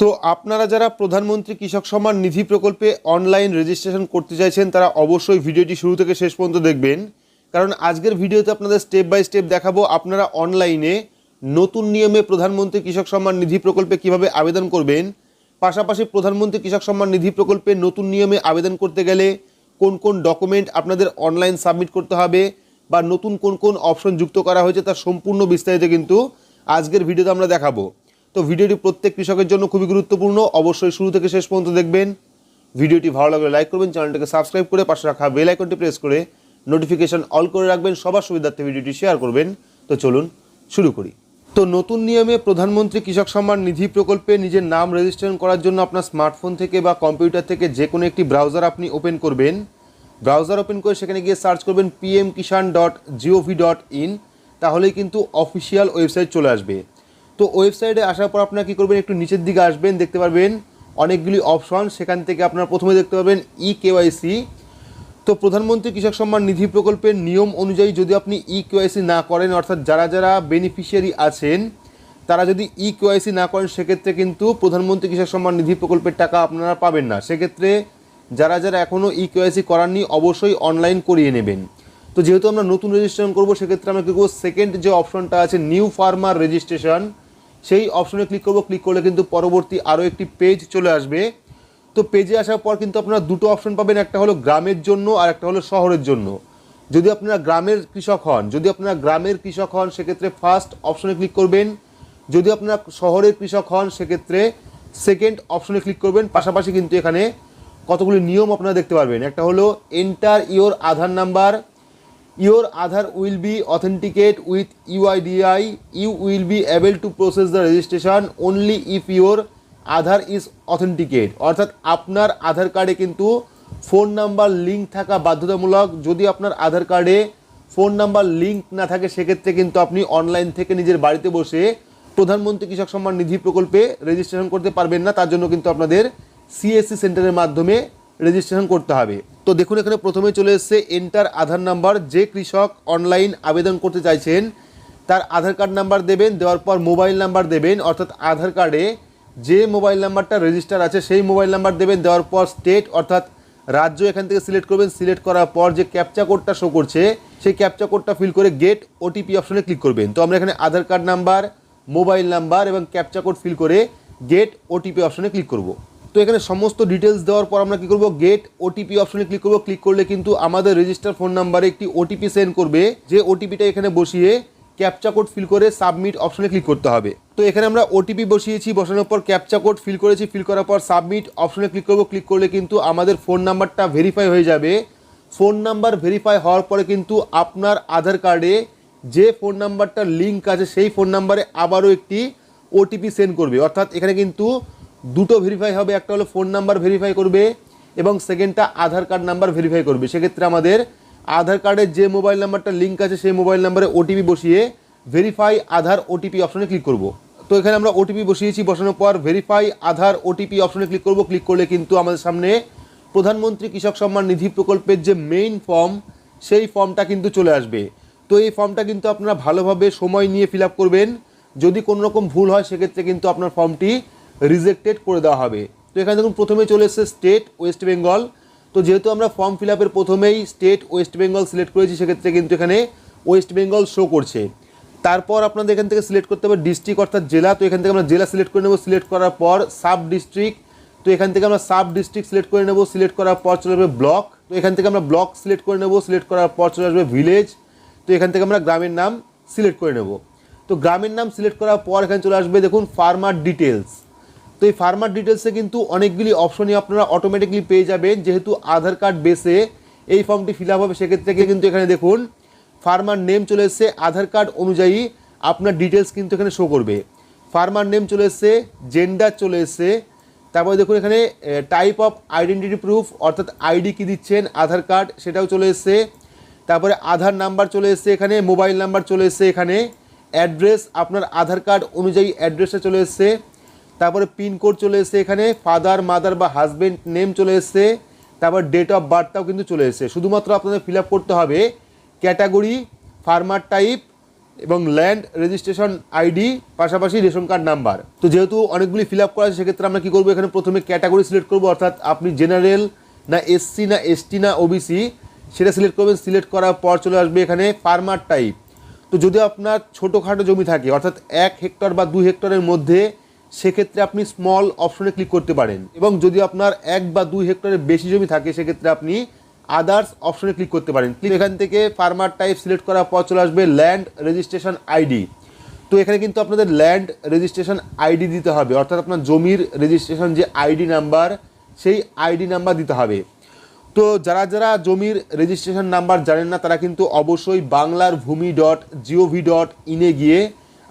তো আপনারা যারা প্রধানমন্ত্রী কৃষক সম্মান নিধি প্রকল্পে অনলাইন রেজিস্ট্রেশন করতে চাইছেন, তারা অবশ্যই ভিডিওটি শুরু থেকে শেষ পর্যন্ত দেখবেন। কারণ আজকের ভিডিওতে আপনাদের স্টেপ বাই স্টেপ দেখাবো আপনারা অনলাইনে নতুন নিয়মে প্রধানমন্ত্রী কৃষক সম্মান নিধি প্রকল্পে কীভাবে আবেদন করবেন। পাশাপাশি প্রধানমন্ত্রী কৃষক সম্মান নিধি প্রকল্পে নতুন নিয়মে আবেদন করতে গেলে কোন কোন ডকুমেন্ট আপনাদের অনলাইন সাবমিট করতে হবে বা নতুন কোন কোন অপশন যুক্ত করা হয়েছে তার সম্পূর্ণ বিস্তারিত কিন্তু আজকের ভিডিওতে আমরা দেখাবো। তো ভিডিওটি প্রত্যেক কৃষকের জন্য খুবই গুরুত্বপূর্ণ। অবশ্যই শুরু থেকে শেষ পর্যন্ত দেখবেন। ভিডিওটি ভালো লাগলে লাইক করবেন, চ্যানেলটাকে সাবস্ক্রাইব করে পাশে রাখা বেল আইকনটি প্রেস করে নোটিফিকেশন অল করে রাখবেন, সবার সুবিধার্থে ভিডিওটি শেয়ার করবেন। তো চলুন শুরু করি। তো নতুন নিয়মে প্রধানমন্ত্রী কৃষক সম্মান নিধি প্রকল্পে নিজের নাম রেজিস্ট্রেশন করার জন্য আপনার স্মার্টফোন থেকে বা কম্পিউটার থেকে যে কোনো একটি ব্রাউজার আপনি ওপেন করবেন। ব্রাউজার ওপেন করে সেখানে গিয়ে সার্চ করবেন PM Kisan dot GOV dot in তাহলেই কিন্তু অফিসিয়াল ওয়েবসাইট চলে আসবে। তো ওয়েবসাইটে আসার পর আপনারা কী করবেন? একটু নিচের দিকে আসবেন, দেখতে পারবেন অনেকগুলি অপশন। সেখান থেকে আপনারা প্রথমে দেখতে পাবেন ই কেওয়াইসি তো প্রধানমন্ত্রী কৃষক সম্মান নিধি প্রকল্পের নিয়ম অনুযায়ী যদি আপনি ই কেওয়াইসি না করেন, অর্থাৎ যারা যারা বেনিফিশিয়ারি আছেন, তারা যদি ই কেওয়াইসি না করেন, সেক্ষেত্রে কিন্তু প্রধানমন্ত্রী কৃষক সম্মান নিধি প্রকল্পের টাকা আপনারা পাবেন না। সেক্ষেত্রে যারা যারা এখনও ই কেওয়াইসি করাননি, অবশ্যই অনলাইন করিয়ে নেবেন। তো যেহেতু আমরা নতুন রেজিস্ট্রেশন করব, সেক্ষেত্রে আমরা কী করব? সেকেন্ড যে অপশনটা আছে নিউ ফার্মার রেজিস্ট্রেশন সেই অপশনে ক্লিক করব ক্লিক করলে কিন্তু পরবর্তী আরও একটি পেজ চলে আসবে। তো পেজে আসার পর কিন্তু আপনারা দুটো অপশন পাবেন, একটা হলো গ্রামের জন্য আর একটা হলো শহরের জন্য। যদি আপনারা গ্রামের কৃষক হন, যদি আপনারা গ্রামের কৃষক হন, সেক্ষেত্রে ফার্স্ট অপশনে ক্লিক করবেন। যদি আপনারা শহরের কৃষক হন, সেক্ষেত্রে সেকেন্ড অপশনে ক্লিক করবেন। পাশাপাশি কিন্তু এখানে কতগুলি নিয়ম আপনারা দেখতে পারবেন। একটা হলো enter your Aadhaar number your Aadhaar will be authenticate with UIDI. You will be able to process the registration only if your Aadhaar is authenticate অর্থাৎ আপনার আধার কার্ডে কিন্তু ফোন নাম্বার লিঙ্ক থাকা বাধ্যতামূলক যদি আপনার আধার কার্ডে ফোন নাম্বার লিঙ্ক না থাকে, সেক্ষেত্রে কিন্তু আপনি অনলাইন থেকে নিজের বাড়িতে বসে প্রধানমন্ত্রী কৃষক সম্মান নিধি প্রকল্পে রেজিস্ট্রেশন করতে পারবেন না তার জন্য কিন্তু আপনাদের সিএসসি সেন্টারের মাধ্যমে রেজিস্ট্রেশন করতে হবে। তো দেখুন, এখানে প্রথমে চলে এসছে এন্টার আধার নাম্বার যে কৃষক অনলাইন আবেদন করতে চাইছেন, তার আধার কার্ড নাম্বার দেবেন, দেওয়ার পর মোবাইল নাম্বার দেবেন, অর্থাৎ আধার কার্ডে যে মোবাইল নাম্বারটা রেজিস্টার আছে, সেই মোবাইল নাম্বার দেবেন, দেওয়ার পর স্টেট অর্থাৎ রাজ্য এখান থেকে সিলেক্ট করবেন। সিলেক্ট করার পর যে ক্যাপচা কোডটা শো করছে, সেই ক্যাপচা কোডটা ফিল করে গেট ওটিপি অপশনে ক্লিক করবেন। তো আমরা এখানে Aadhaar card number mobile number এবং ক্যাপচা কোড ফিল করে গেট ওটিপি অপশনে ক্লিক করব। তো এখানে সমস্ত ডিটেলস দেওয়ার পর আমরা কী করব? গেট ওটিপি অপশনে ক্লিক করব। ক্লিক করলে কিন্তু আমাদের রেজিস্টার ফোন নাম্বারে একটি ওটিপি সেন্ড করবে। যে ওটিপিটা এখানে বসিয়ে ক্যাপচা কোড ফিল করে সাবমিট অপশনে ক্লিক করতে হবে। তো এখানে আমরা ওটিপি বসিয়েছি, বসানোর পর ক্যাপচা কোড ফিল করেছি ফিল করার পর সাবমিট অপশনে ক্লিক করব। ক্লিক করলে কিন্তু আমাদের ফোন নাম্বারটা ভেরিফাই হয়ে যাবে। ফোন নাম্বার ভেরিফাই হওয়ার পরে কিন্তু আপনার আধার কার্ডে যে ফোন নাম্বারটা লিঙ্ক আছে, সেই ফোন নাম্বারে আবারও একটি ওটিপি সেন্ড করবে। অর্থাৎ এখানে কিন্তু দুটো ভেরিফাই হবে, একটা হলো ফোন নাম্বার ভেরিফাই করবে এবং সেকেন্ডটা আধার কার্ড নাম্বার ভেরিফাই করবে। সেক্ষেত্রে আমাদের আধার কার্ডের যে মোবাইল নাম্বারটা লিঙ্ক আছে, সেই মোবাইল নাম্বারে ওটিপি বসিয়ে ভেরিফাই আধার ওটিপি অপশনে ক্লিক করব। তো এখানে আমরা ওটিপি বসিয়েছি, বসানোর পর ভেরিফাই আধার ওটিপি অপশনে ক্লিক করব। ক্লিক করলে কিন্তু আমাদের সামনে প্রধানমন্ত্রী কৃষক সম্মান নিধি প্রকল্পের যে মেইন ফর্ম সেই ফর্মটা কিন্তু চলে আসবে। তো এই ফর্মটা কিন্তু আপনারা ভালোভাবে সময় নিয়ে ফিল করবেন। যদি কোনো রকম ভুল হয়, সেক্ষেত্রে কিন্তু আপনার ফর্মটি রিজেক্টেড করে দেওয়া হবে। তো এখানে দেখুন, প্রথমে চলে এসেছে স্টেট ওয়েস্ট বেঙ্গল তো যেহেতু আমরা ফর্ম ফিল আপের প্রথমেই স্টেট ওয়েস্ট বেঙ্গল সিলেক্ট করেছি, সেক্ষেত্রে কিন্তু এখানে ওয়েস্ট বেঙ্গল শো করছে। তারপর আপনাদের এখান থেকে সিলেক্ট করতে হবে ডিস্ট্রিক্ট অর্থাৎ জেলা। তো এখান থেকে আমরা জেলা সিলেক্ট করে নেব সিলেক্ট করার পর সাব ডিস্ট্রিক্ট তো এখান থেকে আমরা সাব ডিস্ট্রিক্ট সিলেক্ট করে নেব সিলেক্ট করার পর চলে আসবে ব্লক তো এখান থেকে আমরা ব্লক সিলেক্ট করে নেব সিলেক্ট করার পর চলে আসবে ভিলেজ তো এখান থেকে আমরা গ্রামের নাম সিলেক্ট করে নেব। তো গ্রামের নাম সিলেক্ট করার পর এখানে চলে আসবে, দেখুন ফার্মার ডিটেলস তো এই ফার্মার ডিটেলসে কিন্তু অনেকগুলি অপশনই আপনারা অটোমেটিকলি পেয়ে যাবেন। যেহেতু আধার কার্ড বেসে এই ফর্মটি ফিল আপ হবে, সেক্ষেত্রে কিন্তু এখানে দেখুন ফার্মার নেম চলে এসছে, আধার কার্ড অনুযায়ী আপনার ডিটেলস কিন্তু এখানে শো করবে। ফার্মার নেম চলে এসছে জেন্ডার চলে এসছে, তারপরে দেখুন এখানে টাইপ অফ আইডেন্টিটি প্রুফ অর্থাৎ আইডি কি দিচ্ছেন, আধার কার্ড সেটাও চলে এসছে। তারপরে আধার নাম্বার চলে এসছে এখানে মোবাইল নাম্বার চলে এসছে এখানে অ্যাড্রেস আপনার আধার কার্ড অনুযায়ী অ্যাড্রেসটা চলে এসছে। তারপরে পিনকোড চলে এসছে এখানে ফাদার মাদার বা হাজবেন্ড নেম চলে এসছে, তারপর ডেট অফ বার্থটাও কিন্তু চলে এসছে। শুধুমাত্র আপনাদের ফিল করতে হবে ক্যাটাগরি ফার্মার টাইপ এবং ল্যান্ড রেজিস্ট্রেশন আইডি পাশাপাশি রেশন কার্ড নাম্বার তো যেহেতু অনেকগুলি ফিল আপ করা আছে, সেক্ষেত্রে আমরা কী করব? এখানে প্রথমে ক্যাটাগরি সিলেক্ট করব, অর্থাৎ আপনি জেনারেল না এসসি না এসটি না ওবিসি সেটা সিলেক্ট করবেন। সিলেক্ট করার পর চলে আসবে এখানে ফার্মার টাইপ তো যদি আপনার ছোটোখাটো জমি থাকে, অর্থাৎ এক হেক্টর বা দুই হেক্টরের মধ্যে সেক্ষেত্রে আপনি স্মল অপশনে ক্লিক করতে পারেন। এবং যদি আপনার এক বা দুই হেক্টরের বেশি জমি থাকে, সেক্ষেত্রে আপনি আদার্স অপশনে ক্লিক করতে পারেন। ক্লিক এখান থেকে ফার্মার টাইপ সিলেক্ট করার পর চলে আসবে ল্যান্ড রেজিস্ট্রেশন আইডি তো এখানে কিন্তু আপনাদের ল্যান্ড রেজিস্ট্রেশন আইডি দিতে হবে। অর্থাৎ আপনার জমির রেজিস্ট্রেশন যে আইডি নাম্বার সেই আইডি নাম্বার দিতে হবে। তো যারা যারা জমির রেজিস্ট্রেশন নাম্বার জানেন না, তারা কিন্তু অবশ্যই বাংলার ভূমি ডট জিওভি ডট ইনে গিয়ে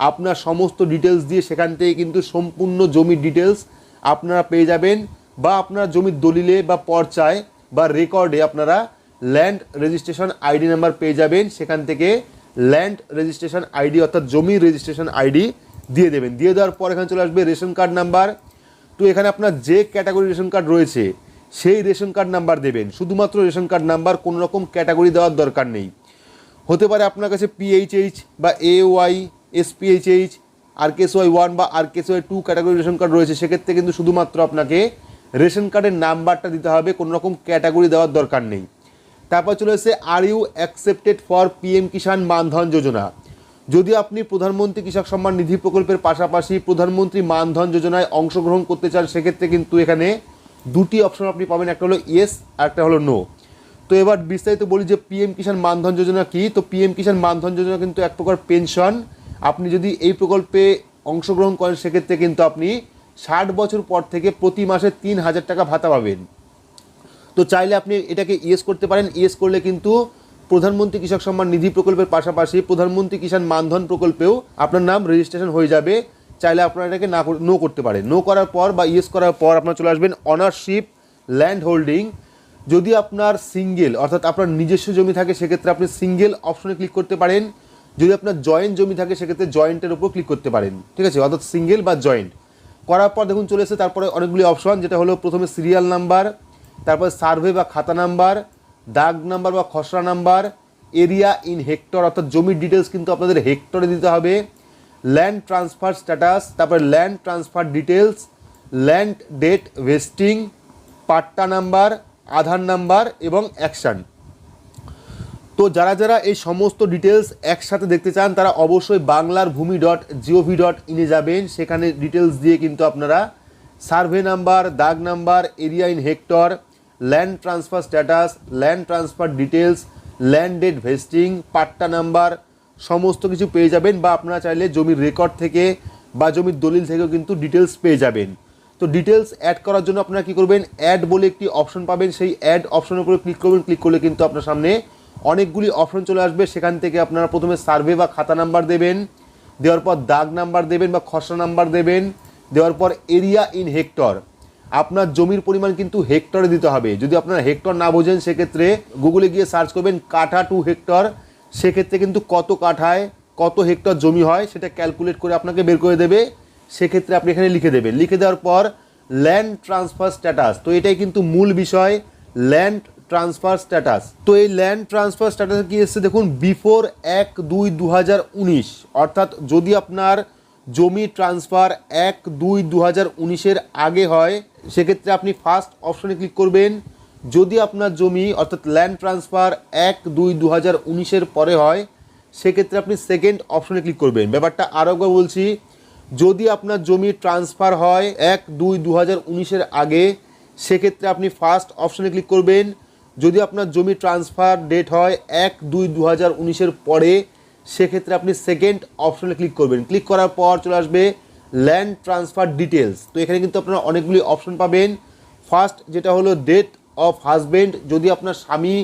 আপনার সমস্ত ডিটেলস দিয়ে সেখান থেকে কিন্তু সম্পূর্ণ জমির ডিটেলস আপনারা পেয়ে যাবেন বা আপনার জমির দলিলে বা পর্চায় বা রেকর্ডে আপনারা ল্যান্ড রেজিস্ট্রেশন আইডি নাম্বার পেয়ে যাবেন। সেখান থেকে ল্যান্ড রেজিস্ট্রেশন আইডি অর্থাৎ জমির রেজিস্ট্রেশন আইডি দিয়ে দেবেন। দিয়ে দেওয়ার পর এখানে চলে আসবে রেশন কার্ড নাম্বার তো এখানে আপনার যে ক্যাটাগরি রেশন কার্ড রয়েছে, সেই রেশন কার্ড নাম্বার দেবেন। শুধুমাত্র রেশন কার্ড নাম্বার কোনো রকম ক্যাটাগরি দেওয়ার দরকার নেই। হতে পারে আপনার কাছে পিএইচএইচ বা A Y SPHH R KS Y one বা R KS Y two category ration card রয়েছে, সেক্ষেত্রে কিন্তু শুধুমাত্র আপনাকে রেশন কার্ডের নাম্বারটা দিতে হবে, কোনো রকম ক্যাটাগরি দেওয়ার দরকার নেই। তারপর চলে এসেছে are you accepted for PM Kisan Maandhan Yojana যদি আপনি প্রধানমন্ত্রী কৃষক সম্মান নিধি প্রকল্পের পাশাপাশি প্রধানমন্ত্রী মানধন যোজনায় অংশগ্রহণ করতে চান, সেক্ষেত্রে কিন্তু এখানে দুটি অপশন আপনি পাবেন, একটা হলো ইয়েস আর একটা হলো নো তো এবার বিস্তারিত বলি যে পিএম কিষাণ মানধন যোজনা কি? তো পিএম কিষাণ মানধন যোজনা কিন্তু এক প্রকার পেনশন আপনি যদি এই প্রকল্পে অংশগ্রহণ করেন, সেক্ষেত্রে কিন্তু আপনি ষাট বছর পর থেকে প্রতি মাসে তিন হাজার টাকা ভাতা পাবেন। তো চাইলে আপনি এটাকে ইয়েস করতে পারেন। ইয়েস করলে কিন্তু প্রধানমন্ত্রী কৃষক সম্মান নিধি প্রকল্পের পাশাপাশি প্রধানমন্ত্রী কিষাণ মানধন প্রকল্পেও আপনার নাম রেজিস্ট্রেশন হয়ে যাবে। চাইলে আপনারা এটাকে না নো করতে পারেন। নো করার পর বা ইয়েস করার পর আপনার চলে আসবেন অনারশিপ ল্যান্ড হোল্ডিং যদি আপনার সিঙ্গেল অর্থাৎ আপনার নিজস্ব জমি থাকে, সেক্ষেত্রে আপনি সিঙ্গেল অপশনে ক্লিক করতে পারেন। যদি আপনার জয়েন্ট জমি থাকে, সেক্ষেত্রে জয়েন্টের উপর ক্লিক করতে পারেন। ঠিক আছে? অর্থাৎ সিঙ্গেল বা জয়েন্ট করার পর দেখুন চলে এসেছে, তারপরে অনেকগুলি অপশন যেটা হলো প্রথমে সিরিয়াল নাম্বার তারপরে সার্ভে বা খাতা নাম্বার দাগ নাম্বার বা খসড়া নাম্বার এরিয়া ইন হেক্টর অর্থাৎ জমির ডিটেলস কিন্তু আপনাদের হেক্টরে দিতে হবে। ল্যান্ড ট্রান্সফার স্ট্যাটাস তারপরে land transfer details land date vesting patta number Aadhaar number এবং অ্যাকশন তো যারা যারা এই সমস্ত ডিটেলস একসাথে দেখতে চান, তারা অবশ্যই বাংলার ভূমি ডট জিওভি ডট ইনে যাবেন। সেখানে ডিটেলস দিয়ে কিন্তু আপনারা সার্ভে নাম্বার দাগ number area in hectare land transfer status land transfer details land date vesting patta number সমস্ত কিছু পেয়ে যাবেন বা আপনারা চাইলে জমির রেকর্ড থেকে বা জমির দলিল থেকেও কিন্তু ডিটেলস পেয়ে যাবেন। তো ডিটেলস অ্যাড করার জন্য আপনারা কী করবেন? অ্যাড বলে একটি অপশন পাবেন। সেই অ্যাড অপশনের উপরে ক্লিক করবেন। ক্লিক করলে কিন্তু আপনার সামনে অনেকগুলি অপশন চলে আসবে। সেখান থেকে আপনারা প্রথমে সার্ভে বা খাতা নাম্বার দেবেন, দেওয়ার পর দাগ নাম্বার দেবেন বা খসড়া নাম্বার দেবেন, দেওয়ার পর এরিয়া ইন হেক্টর আপনার জমির পরিমাণ কিন্তু হেক্টরে দিতে হবে। যদি আপনারা হেক্টর না বোঝেন, সেক্ষেত্রে গুগলে গিয়ে সার্চ করবেন কাঠা টু হেক্টর সেক্ষেত্রে কিন্তু কত কাঠায়, কত হেক্টর জমি হয়, সেটা ক্যালকুলেট করে আপনাকে বের করে দেবে। সেক্ষেত্রে আপনি এখানে লিখে দেবেন। লিখে দেওয়ার পর ল্যান্ড ট্রান্সফার স্ট্যাটাস তো এটাই কিন্তু মূল বিষয়। ল্যান্ড ট্রান্সফার স্ট্যাটাস তো এই ল্যান্ড ট্রান্সফার স্ট্যাটাস কি এসছে দেখুন বিফোর এক দুই দু অর্থাৎ যদি আপনার জমি ট্রান্সফার এক দুই দু উনিশের আগে হয়, সেক্ষেত্রে আপনি ফার্স্ট অপশনে ক্লিক করবেন। যদি আপনার জমি, অর্থাৎ ল্যান্ড ট্রান্সফার এক দুই দু উনিশের পরে হয়, সেক্ষেত্রে আপনি সেকেন্ড অপশনে ক্লিক করবেন। ব্যাপারটা আরও একবার বলছি, যদি আপনার জমি ট্রান্সফার হয় এক দুই দু উনিশের আগে, সেক্ষেত্রে আপনি ফার্স্ট অপশনে ক্লিক করবেন। যদি আপনার জমি ট্রান্সফার ডেট হয় এক দুই দু হাজার উনিশের পরে, সেক্ষেত্রে আপনি সেকেন্ড অপশনে ক্লিক করবেন। ক্লিক করার পর চলে আসবে ল্যান্ড ট্রান্সফার ডিটেলস তো এখানে কিন্তু আপনারা অনেকগুলি অপশন পাবেন। ফার্স্ট যেটা হলো ডেট অফ হাজবেন্ড যদি আপনার স্বামী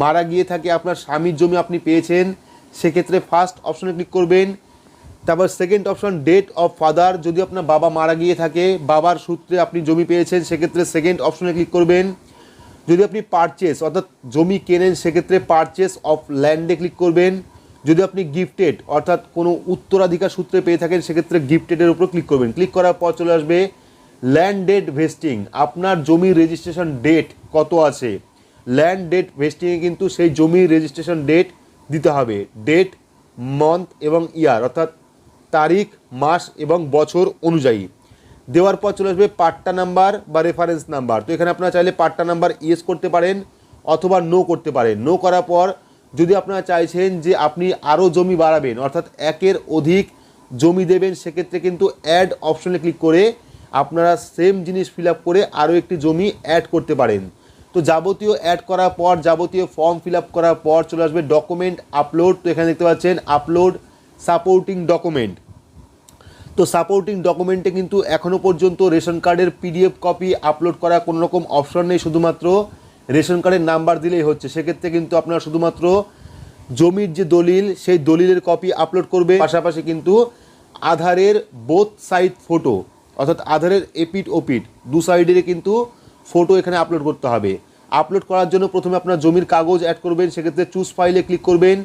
মারা গিয়ে থাকে, আপনার স্বামীর জমি আপনি পেয়েছেন, সেক্ষেত্রে ফার্স্ট অপশনে ক্লিক করবেন। তারপর second option date of father যদি আপনার বাবা মারা গিয়ে থাকে, বাবার সূত্রে আপনি জমি পেয়েছেন, সেক্ষেত্রে সেকেন্ড অপশনে ক্লিক করবেন। যদি আপনি পারচেস অর্থাৎ জমি কেনেন, সেক্ষেত্রে পারচেস অফ ল্যান্ডে ক্লিক করবেন। যদি আপনি গিফটেড অর্থাৎ কোনো উত্তরাধিকার সূত্রে পেয়ে থাকেন, সেক্ষেত্রে গিফটেডের উপর ক্লিক করবেন। ক্লিক করার পর চলে আসবে ল্যান্ড ডেট ভেস্টিং আপনার জমির রেজিস্ট্রেশন ডেট কত আছে? ল্যান্ড ডেট ভেস্টিংয়ে কিন্তু সেই জমির রেজিস্ট্রেশন ডেট দিতে হবে। ডেট মন্থ এবং ইয়ার অর্থাৎ তারিখ, মাস এবং বছর অনুযায়ী। দেওয়ার পর চলে আসবে পাট্টা নাম্বার বা রেফারেন্স নাম্বার। তো এখানে আপনারা চাইলে পাট্টা নাম্বার ইয়েস করতে পারেন অথবা নো করতে পারেন। নো করার পর যদি আপনারা চাইছেন যে আপনি আরও জমি বাড়াবেন, অর্থাৎ একের অধিক জমি দেবেন, সেক্ষেত্রে কিন্তু অ্যাড অপশনে ক্লিক করে আপনারা সেম জিনিস ফিল করে আরও একটি জমি অ্যাড করতে পারেন। তো যাবতীয় অ্যাড করার পর, যাবতীয় ফর্ম ফিল করার পর চলে আসবে ডকুমেন্ট আপলোড তো এখানে দেখতে পাচ্ছেন আপলোড সাপোর্টিং ডকুমেন্ট তো সাপোর্টিং ডকুমেন্টে কিন্তু এখনও পর্যন্ত রেশন কার্ডের পিডিএফ কপি আপলোড করা কোনো রকম অপশন নেই, শুধুমাত্র রেশন কার্ডের নাম্বার দিলেই হচ্ছে। সেক্ষেত্রে কিন্তু আপনারা শুধুমাত্র জমির যে দলিল, সেই দলিলের কপি আপলোড করবে। পাশাপাশি কিন্তু আধারের বোথ সাইড ফটো অর্থাৎ আধারের এপিট ওপিট দু সাইডের কিন্তু ফটো এখানে আপলোড করতে হবে। আপলোড করার জন্য প্রথমে আপনার জমির কাগজ অ্যাড করবেন, সেক্ষেত্রে চুজ ফাইলে ক্লিক করবেন।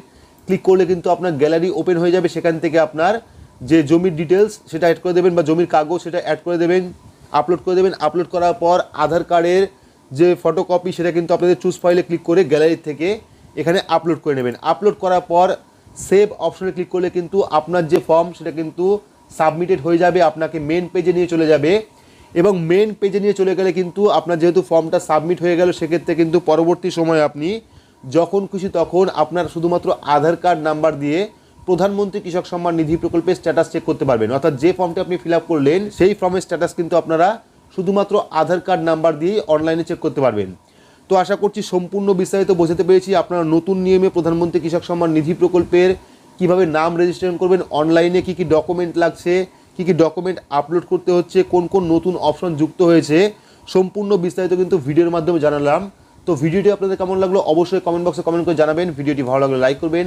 ক্লিক করলে কিন্তু আপনার গ্যালারি ওপেন হয়ে যাবে, সেখান থেকে আপনার যে জমির ডিটেলস সেটা অ্যাড করে দেবেন বা জমির কাগজ সেটা অ্যাড করে দেবেন আপলোড করে দেবেন আপলোড করার পর আধার কার্ডের যে ফটোকপি সেটা কিন্তু আপনাদের চুজ ফাইলে ক্লিক করে গ্যালারি থেকে এখানে আপলোড করে নেবেন। আপলোড করার পর সেভ অপশনে ক্লিক করলে কিন্তু আপনার যে ফর্ম সেটা কিন্তু সাবমিটেড হয়ে যাবে, আপনাকে মেন পেজে নিয়ে চলে যাবে এবং মেন পেজে নিয়ে চলে গেলে কিন্তু আপনার যেহেতু ফর্মটা সাবমিট হয়ে গেল, সেক্ষেত্রে কিন্তু পরবর্তী সময় আপনি যখন খুশি তখন আপনার শুধুমাত্র আধার কার্ড নাম্বার দিয়ে প্রধানমন্ত্রী কৃষক সম্মান নিধি প্রকল্পের স্ট্যাটাস চেক করতে পারবেন। অর্থাৎ যে ফর্মটি আপনি ফিল করলেন, সেই ফর্মের স্ট্যাটাস কিন্তু আপনারা শুধুমাত্র আধার কার্ড নাম্বার দিয়ে অনলাইনে চেক করতে পারবেন। তো আশা করছি সম্পূর্ণ বিস্তারিত বোঝাতে পেরেছি আপনারা নতুন নিয়মে প্রধানমন্ত্রী কৃষক সম্মান নিধি প্রকল্পের কীভাবে নাম রেজিস্ট্রেশন করবেন অনলাইনে কি কি ডকুমেন্ট লাগছে, কি কি ডকুমেন্ট আপলোড করতে হচ্ছে, কোন কোন নতুন অপশন যুক্ত হয়েছে, সম্পূর্ণ বিস্তারিত কিন্তু ভিডিওর মাধ্যমে জানালাম। তো ভিডিওটি আপনাদের কেমন লাগল অবশ্যই কমেন্ট বক্সে কমেন্ট করে জানাবেন, ভিডিওটি ভালো লাগলে লাইক করবেন।